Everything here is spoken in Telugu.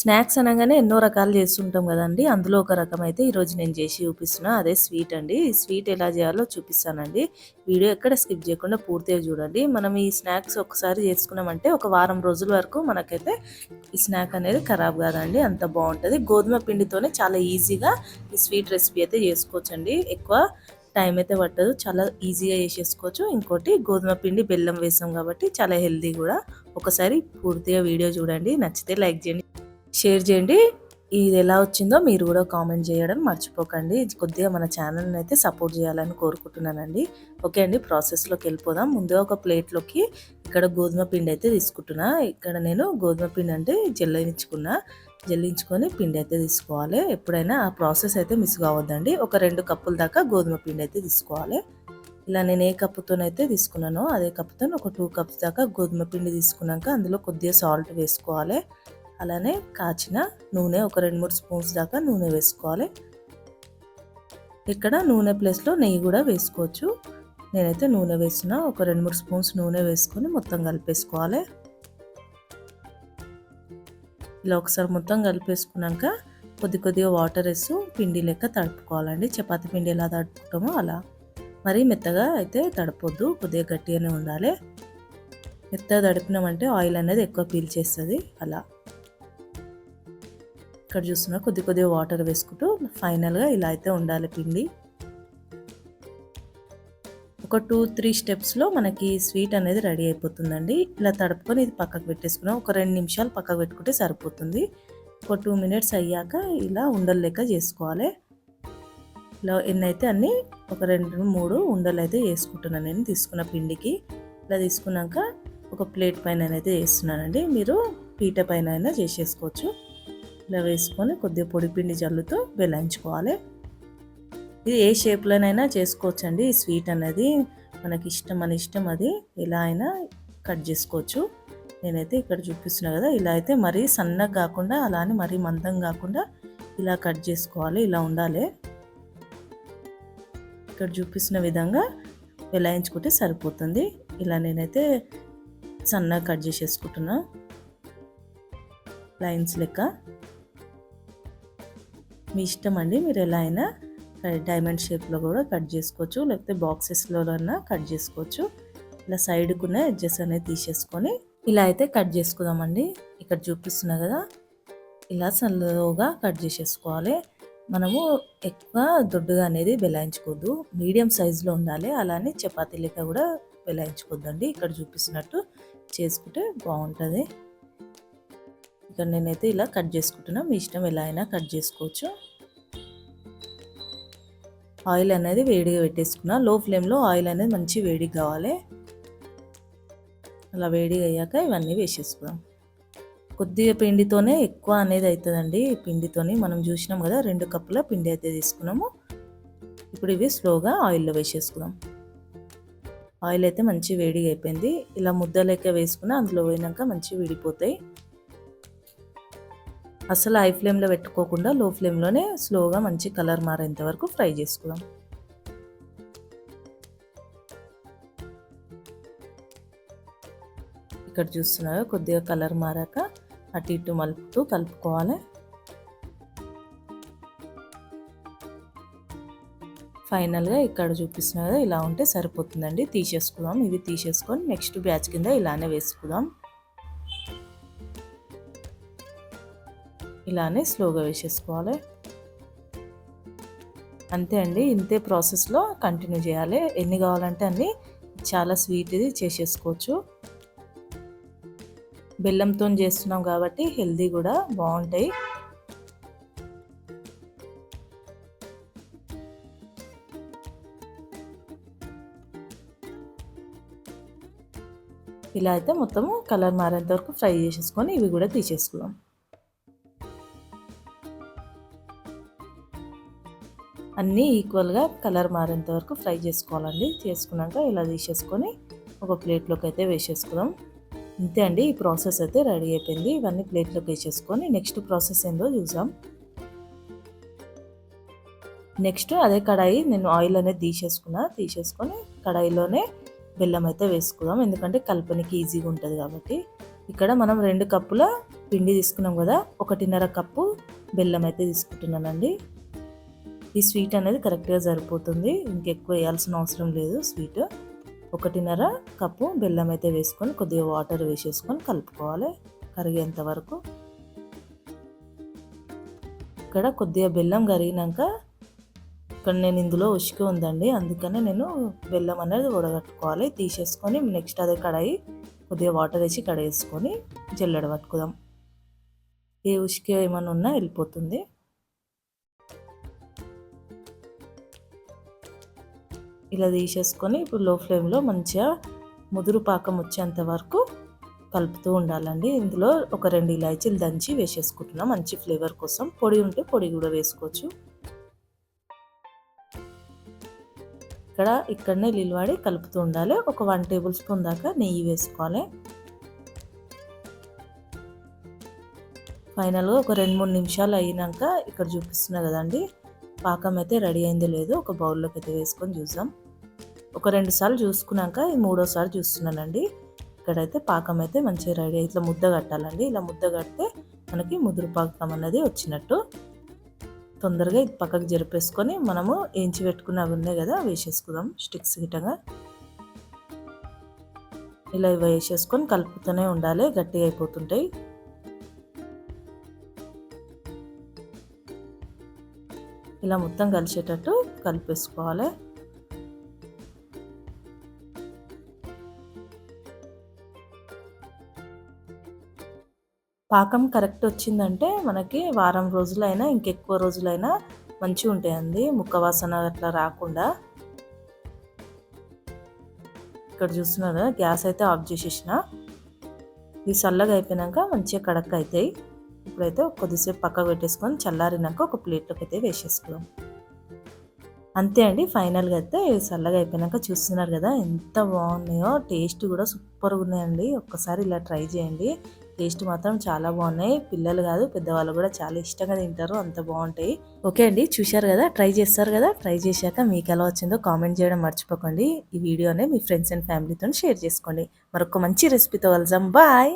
స్నాక్స్ అనగానే ఎన్నో రకాలు చేస్తుంటాం కదండి అందులో ఒక రకం అయితే ఈరోజు నేను చేసి చూపిస్తున్నా. అదే స్వీట్ అండి. ఈ స్వీట్ ఎలా చేయాలో చూపిస్తానండి. వీడియో ఎక్కడ స్కిప్ చేయకుండా పూర్తిగా చూడండి. మనం ఈ స్నాక్స్ ఒకసారి చేసుకున్నామంటే ఒక వారం రోజుల వరకు మనకైతే ఈ స్నాక్ అనేది ఖరాబ్ కాదండి. అంత బాగుంటుంది గోధుమ పిండితోనే చాలా ఈజీగా ఈ స్వీట్ రెసిపీ అయితే చేసుకోవచ్చండి. ఎక్కువ టైం అయితే పట్టదు. చాలా ఈజీగా చేసేసుకోవచ్చు. ఇంకోటి గోధుమ పిండి, బెల్లం వేసాం కాబట్టి చాలా హెల్తీ కూడా. ఒకసారి పూర్తిగా వీడియో చూడండి. నచ్చితే లైక్ చేయండి. షేర్ చేయండి. ఇది ఎలా వచ్చిందో మీరు కూడా కామెంట్ చేయడం మర్చిపోకండి. కొద్దిగా మన ఛానల్‌ని అయితే సపోర్ట్ చేయాలని కోరుకుంటున్నానండి. ఓకే అండి. ప్రాసెస్‌లోకి వెళ్ళిపోదాం. ముందుగా ఒక ప్లేట్‌లోకి ఇక్కడ గోధుమ పిండి అయితే తీసుకుంటున్నా. ఇక్కడ నేను గోధుమ పిండి అంటే జల్లించుకున్నా. జల్లించుకొని పిండి అయితే తీసుకోవాలి. ఎప్పుడైనా ఆ ప్రాసెస్ అయితే మిస్ కావద్దండి. ఒక రెండు కప్పుల దాకా గోధుమ పిండి అయితే తీసుకోవాలి. ఇలా నేను ఏ కప్పుతోనైతే తీసుకున్నానో అదే కప్పుతో ఒక టూ కప్స్ దాకా గోధుమ పిండి తీసుకున్నాక అందులో కొద్దిగా సాల్ట్ వేసుకోవాలి. అలానే కాచిన నూనె ఒక 2, 3 స్పూన్స్ దాకా నూనె వేసుకోవాలి. ఇక్కడ నూనె ప్లేస్‌లో నెయ్యి కూడా వేసుకోవచ్చు. నేనైతే నూనె వేసిన ఒక 2, 3 స్పూన్స్ నూనె వేసుకొని మొత్తం కలిపేసుకోవాలి. ఇలా ఒకసారి మొత్తం కలిపేసుకున్నాక కొద్ది కొద్దిగా వాటర్ వేస్తూ పిండి లెక్క తడుపుకోవాలండి. చపాతి పిండి ఎలా తడుపుకుంటామో అలా. మరీ మెత్తగా అయితే తడపొద్దు. కొద్దిగా గట్టిగానే ఉండాలి. మెత్తగా తడిపినామంటే ఆయిల్ అనేది ఎక్కువ పీల్చేస్తుంది అలా. ఇక్కడ చూస్తున్నా కొద్ది కొద్దిగా వాటర్ వేసుకుంటూ ఫైనల్‌గా ఇలా అయితే ఉండాలి పిండి. ఒక 2, 3 స్టెప్స్‌లో మనకి స్వీట్ అనేది రెడీ అయిపోతుందండి. ఇలా తడుపుకొని ఇది పక్కకు పెట్టేసుకున్నాం. ఒక రెండు నిమిషాలు పక్కకు పెట్టుకుంటే సరిపోతుంది. ఒక టూ మినిట్స్ అయ్యాక ఇలా ఉండలు లెక్క చేసుకోవాలి. ఇలా ఎన్నైతే అన్నీ ఒక 2, 3 ఉండలు అయితే చేసుకుంటున్నాను నేను తీసుకున్న పిండికి. ఇలా తీసుకున్నాక ఒక ప్లేట్ పైన అయితే చేస్తున్నానండి. మీరు పీట పైన అయినా చేసేసుకోవచ్చు. ఇలా వేసుకొని కొద్దిగా పొడి పిండి జల్లుతో బెలాయించుకోవాలి. ఇది ఏ షేప్‌లోనైనా చేసుకోవచ్చండి. ఈ స్వీట్ అనేది మనకి ఇష్టం మన ఇష్టం అది. ఎలా అయినా కట్ చేసుకోవచ్చు. నేనైతే ఇక్కడ చూపిస్తున్నా కదా! ఇలా అయితే మరీ సన్నగా కాకుండా అలా అని మరీ మందం కాకుండా ఇలా కట్ చేసుకోవాలి. ఇలా ఉండాలి. ఇక్కడ చూపిస్తున్న విధంగా బెలాయించుకుంటే సరిపోతుంది. ఇలా నేనైతే సన్నగా కట్ చేసేసుకుంటున్నా. లైన్స్ లెక్క. మీ ఇష్టం అండి. మీరు ఎలా అయినా డైమండ్ షేప్‌లో కూడా కట్ చేసుకోవచ్చు. లేకపోతే బాక్సెస్‌లోనన్నా కట్ చేసుకోవచ్చు. ఇలా సైడ్‌కున్న ఎడ్జెస్ అనేది తీసేసుకొని ఇలా అయితే కట్ చేసుకుందామండి. ఇక్కడ చూపిస్తున్నా కదా! ఇలా సల్లోగా కట్ చేసేసుకోవాలి. మనము ఎక్కువ దొడ్డుగా అనేది బెలాయించుకోవద్దు. మీడియం సైజులో ఉండాలి. అలానే చపాతీ లెక్క కూడా బెలాయించుకోవద్దండి. ఇక్కడ చూపిస్తున్నట్టు చేసుకుంటే బాగుంటుంది. ఇక్కడ నేనైతే ఇలా కట్ చేసుకుంటున్నా. మీ ఇష్టం ఎలా అయినా కట్ చేసుకోవచ్చు. ఆయిల్ అనేది వేడిగా పెట్టేసుకున్నా. లో ఫ్లేమ్‌లో ఆయిల్ అనేది మంచి వేడిగా కావాలి. అలా వేడిగా అయ్యాక ఇవన్నీ వేసేసుకుందాం. కొద్దిగా పిండితోనే ఎక్కువ అనేది అవుతుందండి. పిండితోని మనం చూసినాం కదా! రెండు కప్పుల పిండి అయితే తీసుకున్నాము. ఇప్పుడు ఇవి స్లోగా ఆయిల్‌లో వేసేసుకుందాం. ఆయిల్ అయితే మంచి వేడిగా అయిపోయింది. ఇలా ముద్ద లెక్క అందులో పోయినాక మంచిగా విడిపోతాయి. అసలు హై ఫ్లేమ్‌లో పెట్టుకోకుండా లో ఫ్లేమ్‌లోనే స్లోగా మంచి కలర్ మారేంత వరకు ఫ్రై చేసుకుందాం. ఇక్కడ చూస్తున్నారు కొద్దిగా కలర్ మారాక అటు ఇటు మలుపుతూ కలుపుకోవాలి. ఫైనల్‌గా ఇక్కడ చూపిస్తున్నారు కదా! ఇలా ఉంటే సరిపోతుందండి. తీసేసుకుందాం. ఇవి తీసేసుకొని నెక్స్ట్ బ్యాచ్ కింద ఇలానే వేసుకుందాం. ఇలానే స్లోగా వేసేసుకోవాలి. అంతే అండి. ఇంతే ప్రాసెస్‌లో కంటిన్యూ చేయాలి. ఎన్ని కావాలంటే అన్ని చాలా స్వీట్ ఇది చేసేసుకోవచ్చు. బెల్లంతోని చేస్తున్నాం కాబట్టి హెల్దీ కూడా బాగుంటాయి. ఇలా అయితే మొత్తము కలర్ మారేంత వరకు ఫ్రై చేసేసుకొని ఇవి కూడా తీసేసుకుందాం. అన్నీ ఈక్వల్‌గా కలర్ మారేంత వరకు ఫ్రై చేసుకోవాలండి. చేసుకున్నాక ఇలా తీసేసుకొని ఒక ప్లేట్‌లోకి అయితే వేసేసుకుందాం. ఇంతే అండి. ఈ ప్రాసెస్ అయితే రెడీ అయిపోయింది. ఇవన్నీ ప్లేట్‌లోకి వేసేసుకొని నెక్స్ట్ ప్రాసెస్ ఏందో చూద్దాం. నెక్స్ట్ అదే కడాయి నేను ఆయిల్ అనేది తీసేసుకున్నా. తీసేసుకొని కడాయిలోనే బెల్లం అయితే వేసుకుందాం. ఎందుకంటే కలపనికి ఈజీగా ఉంటుంది కాబట్టి. ఇక్కడ మనం రెండు కప్పుల పిండి తీసుకున్నాం కదా ఒకటిన్నర కప్పు బెల్లం అయితే తీసుకుంటున్నానండి ఈ స్వీట్ అనేది కరెక్ట్గా సరిపోతుంది. ఇంకెక్కువ వేయాల్సిన అవసరం లేదు స్వీట్. ఒకటిన్నర కప్పు బెల్లం అయితే వేసుకొని కొద్దిగా వాటర్ వేసేసుకొని కలుపుకోవాలి కరిగేంత వరకు. ఇక్కడ కొద్దిగా బెల్లం కరిగినాక ఇక్కడ నేను ఇందులో ఉసుక ఉందండి. అందుకనే నేను బెల్లం అనేది ఉడగట్టుకోవాలి. తీసేసుకొని నెక్స్ట్ అదే కడాయి కొద్దిగా వాటర్ వేసి కడేసుకొని జల్లెడ పట్టుకుందాం. ఏ ఉసుక ఏమైనా ఉన్నా వెళ్ళిపోతుంది. ఇలా తీసేసుకొని ఇప్పుడు లో ఫ్లేమ్లో మంచిగా ముదురు పాకం వచ్చేంత వరకు కలుపుతూ ఉండాలండి. ఇందులో ఒక రెండు ఇలాచీలు దంచి వేసేసుకుంటున్నాం. మంచి ఫ్లేవర్ కోసం. పొడి ఉంటే పొడి కూడా వేసుకోవచ్చు. ఇక్కడ ఇక్కడనే నిలబడి కలుపుతూ ఉండాలి. ఒక వన్ టేబుల్ స్పూన్ దాకా నెయ్యి వేసుకోవాలి. ఫైనల్గా ఒక రెండు మూడు నిమిషాలు అయినాక ఇక్కడ చూపిస్తున్నా కదండి. పాకం అయితే రెడీ అయింది లేదు ఒక బౌల్లోకి అయితే వేసుకొని చూద్దాం. ఒక రెండు సార్లు చూసుకున్నాక ఈ మూడోసారి చూస్తున్నానండి. ఇక్కడైతే పాకం అయితే మంచిగా రెడీ ఇట్లా ముద్ద కట్టాలండి. ఇలా ముద్ద కడితే మనకి ముదురు పాకం అనేది వచ్చినట్టు. తొందరగా ఇది పక్కకు జరిపేసుకొని మనము ఏంచి పెట్టుకున్న అవి ఉన్నాయి కదా వేసేసుకుందాం స్టిక్స్ గిట్టగా. ఇలా ఇవి వేసేసుకొని కలుపుతూనే ఉండాలి గట్టిగా అయిపోతుంటాయి. ఇలా మొత్తం కలిసేటట్టు కలిపేసుకోవాలి. పాకం కరెక్ట్ వచ్చిందంటే మనకి వారం రోజులైనా ఇంకెక్కువ రోజులైనా మంచిగా ఉంటాయండి. ముక్క వాసన అట్లా రాకుండా. ఇక్కడ చూస్తున్నారు గ్యాస్ అయితే ఆఫ్ చేసేసిన. ఇది చల్లగా అయిపోయినాక మంచిగా కడక్ అవుతాయి ఇప్పుడైతే కొద్దిసేపు పక్కకు పెట్టేసుకొని చల్లారినాక ఒక ప్లేట్లోకి అయితే వేసేసుకుందాం. అంతే అండి ఫైనల్గా అయితే చల్లగా అయిపోయినాక చూస్తున్నారు కదా ఎంత బాగున్నాయో టేస్ట్ కూడా సూపర్గా ఉన్నాయండి. ఒక్కసారి ఇలా ట్రై చేయండి టేస్ట్ మాత్రం చాలా బాగున్నాయి. పిల్లలు కాదు పెద్దవాళ్ళు కూడా చాలా ఇష్టంగా తింటారు అంత బాగుంటాయి. ఓకే అండి చూశారు కదా ట్రై చేస్తారు కదా ట్రై చేశాక మీకు ఎలా వచ్చిందో కామెంట్ చేయడం మర్చిపోకండి. ఈ వీడియోనే మీ ఫ్రెండ్స్ అండ్ ఫ్యామిలీతో షేర్ చేసుకోండి. మరొక మంచి రెసిపీతో కలుద్దాం. బాయ్!